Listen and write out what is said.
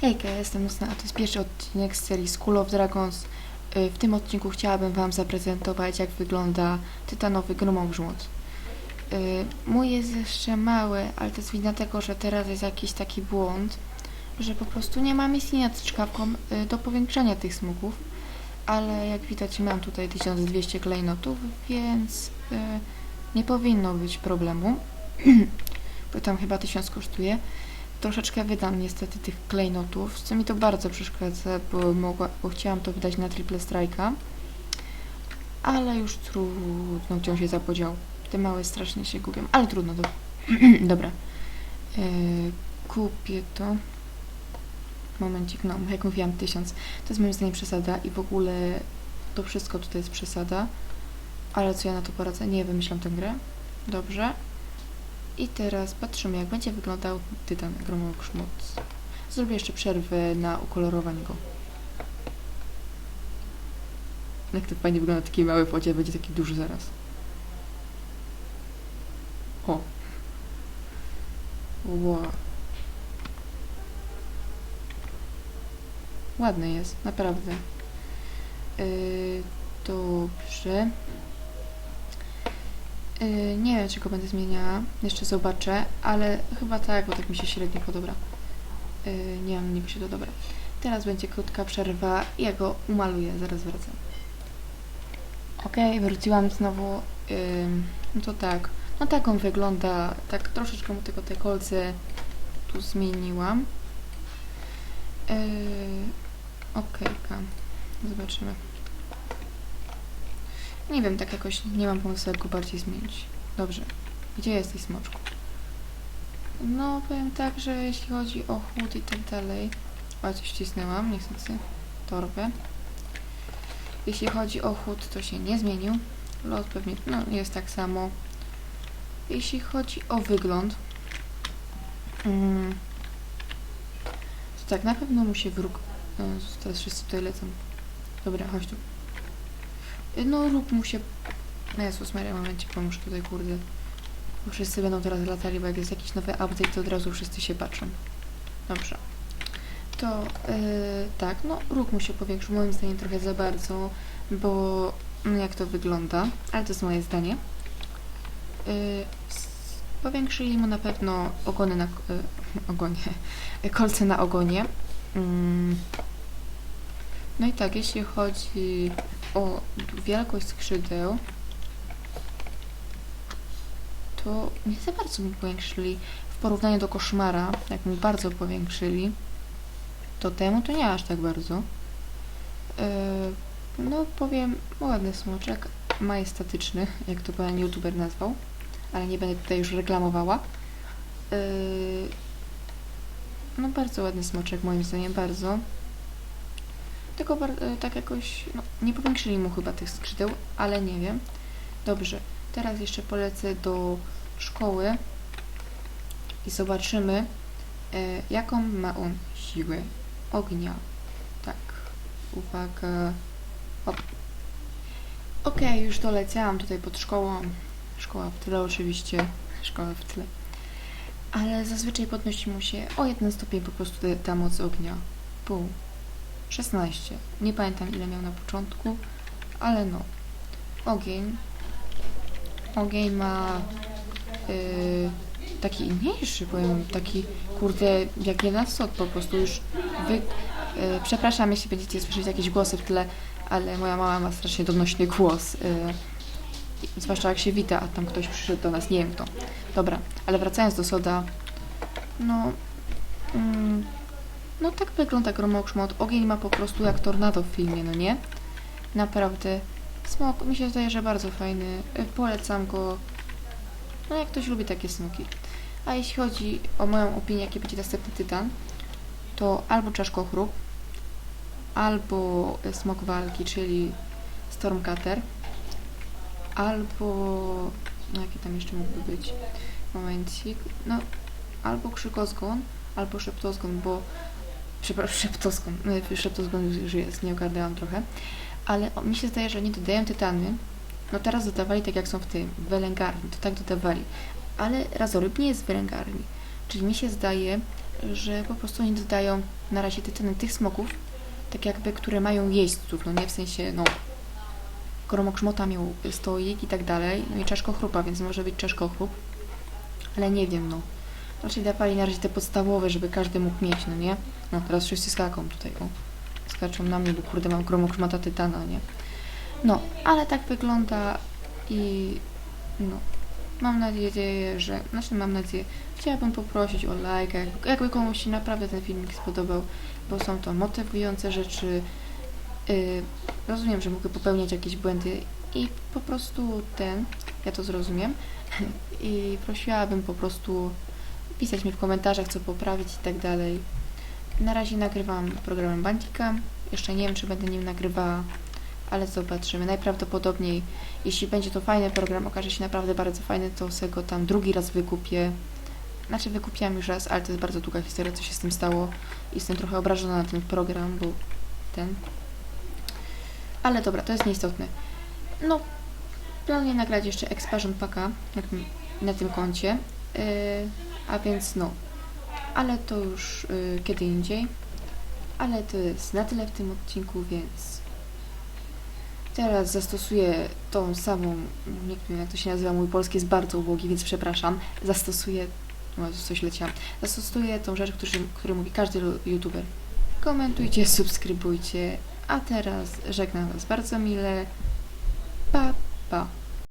Hejka, ja jestem Nocna, a to jest pierwszy odcinek z serii School of Dragons. Y, W tym odcinku chciałabym Wam zaprezentować, jak wygląda tytanowy gromobrzmot. Y, Mój jest jeszcze mały, ale to jest wina tego, że teraz jest jakiś taki błąd, że po prostu nie ma misji nad czkawką y, do powiększania tych smuków. Ale jak widać mam tutaj 1200 klejnotów, więc nie powinno być problemu. Bo tam chyba 1000 kosztuje troszeczkę wydam niestety tych klejnotów, co mi to bardzo przeszkadza, bo, mogła, bo chciałam to wydać na triple strike'a, ale już trudno, on się zapodział. Te małe strasznie się gubią, ale trudno, do... dobra. Yy, kupię to. Momencik, no, jak mówiłam, tysiąc. To jest moim zdaniem przesada i w ogóle to wszystko tutaj jest przesada. Ale co ja na to poradzę? Nie wymyślam tę grę. Dobrze. I teraz patrzymy, jak będzie wyglądał tytan gromokszmot. Zrobię jeszcze przerwę na ukolorowanie go. Jak to fajnie wygląda taki mały wodzie, będzie taki duży zaraz. O. Wow. Ładny jest, naprawdę. Yy, dobrze. Yy, nie wiem, czy go będę zmieniała. Jeszcze zobaczę, ale chyba tak, bo tak mi się średnio podoba. Yy, nie wiem, nie mi się to dobra. Teraz będzie krótka przerwa ja go umaluję, zaraz wracam. Okej, wróciłam znowu. No to tak. No tak on wygląda. Tak troszeczkę mu tylko te kolce tu zmieniłam. Yy, Okejka. Zobaczymy. Nie wiem, tak jakoś nie mam pomysłu, jak go bardziej zmienić. Dobrze. Gdzie jesteś, smoczku? No, powiem tak, że jeśli chodzi o chłód i tak dalej... O, coś wcisnęłam, niestety. Torbę. Jeśli chodzi o chłód, to się nie zmienił. Lot pewnie, no, jest tak samo. Jeśli chodzi o wygląd... Mm, to tak, na pewno mu się wróg... No, teraz wszyscy tutaj lecą. Dobra, chodź tu. No rób mu się... No Jezus Maria, momencie, pomóż tutaj, kurde. Bo wszyscy będą teraz latali, bo jak jest jakiś nowy update, to od razu wszyscy się patrzą. Dobrze. To yy, tak, no róg mu się powiększył, moim zdaniem trochę za bardzo, bo no jak to wygląda, ale to jest moje zdanie. Yy, powiększyli mu na pewno ogony na... Yy, ogonie. kolce na ogonie. Mm. No i tak, jeśli chodzi o wielkość skrzydeł, to nie za bardzo mi powiększyli w porównaniu do koszmara, jak mi bardzo powiększyli, to temu to nie aż tak bardzo. Yy, no powiem, ładny smoczek, majestatyczny, jak to pan youtuber nazwał, ale nie będę tutaj już reklamowała. Yy, no bardzo ładny smoczek, moim zdaniem, bardzo. Tylko e, tak jakoś, no, nie powiększyli mu chyba tych skrzydeł, ale nie wiem. Dobrze, teraz jeszcze polecę do szkoły i zobaczymy, e, jaką ma on siłę ognia. Tak, uwaga. Hop. Okej, już doleciałam tutaj pod szkołą. Szkoła w tyle oczywiście, szkoła w tyle. Ale zazwyczaj podnosi mu się o jeden stopień po prostu ta moc ognia. Pół. 16. Nie pamiętam ile miał na początku, ale no. Ogień. Ogień ma yy, taki mniejszy, powiem, taki kurde, jak jeden sot po prostu już wy... Yy, przepraszam, jeśli będziecie słyszeć jakieś głosy w tle, ale moja mama ma strasznie donośny głos. Yy, zwłaszcza jak się wita, a tam ktoś przyszedł do nas, nie wiem kto. Dobra, ale wracając do soda, no... Mm, no tak wygląda gromokrzmot. Ogień ma po prostu jak tornado w filmie, no nie? Naprawdę. Smok mi się zdaje, że bardzo fajny. Y, Polecam go. No jak ktoś lubi takie smoki. A jeśli chodzi o moją opinię, jaki będzie następny tytan, to albo czaszkochrób, albo smok walki, czyli Stormcutter, albo... No jakie tam jeszcze mógłby być? Momencik. No, albo krzykozgon, albo szeptozgon, bo przepraszam, szeptozgon, y, szeptozgon już, jest, nie ogarnęłam trochę, ale mi się zdaje, że oni dodają tytany, no teraz dodawali tak jak są w tym, w wylęgarni, to tak dodawali, ale razoryb nie jest w wylęgarni, czyli mi się zdaje, że po prostu nie dodają na razie tytany tych smoków, tak jakby, które mają jeźdźców, no nie w sensie, no Gromokrzmota miał stoik i tak dalej, no i czaszkochrupa, więc może być czaszkochrup, ale nie wiem, no. Raczej dawali na razie te podstawowe, żeby każdy mógł mieć, no nie? No, teraz wszyscy skaką tutaj, o. Skaczą na mnie, bo kurde mam gromokrzmata tytana, nie? No, ale tak wygląda i no, mam nadzieję, że, znaczy mam nadzieję, chciałabym poprosić o lajka, jakby, jakby komuś się naprawdę ten filmik spodobał, bo są to motywujące rzeczy, yy, rozumiem, że mogę popełniać jakieś błędy i po prostu ten, ja to zrozumiem i prosiłabym po prostu pisać mi w komentarzach, co poprawić i tak dalej. Na razie nagrywam programem Bandicam, jeszcze nie wiem, czy będę nim nagrywała, ale zobaczymy. Najprawdopodobniej, jeśli będzie to fajny program, okaże się naprawdę bardzo fajny, to sobie go tam drugi raz wykupię. Znaczy wykupiłam już raz, ale to jest bardzo długa historia, co się z tym stało. Jestem trochę obrażona na ten program, bo ten... Ale dobra, to jest nieistotne. No, planuję nagrać jeszcze Expansion Packa na tym, na tym koncie. Yy, a więc no, ale to już yy, kiedy indziej. Ale to jest na tyle w tym odcinku, więc teraz zastosuję tą samą, nie wiem jak to się nazywa, mój polski jest bardzo ubogi, więc przepraszam. Zastosuję, no coś leciałam, zastosuję tą rzecz, który, który mówi każdy youtuber. Komentujcie, subskrybujcie, a teraz żegnam Was bardzo mile. Pa, pa.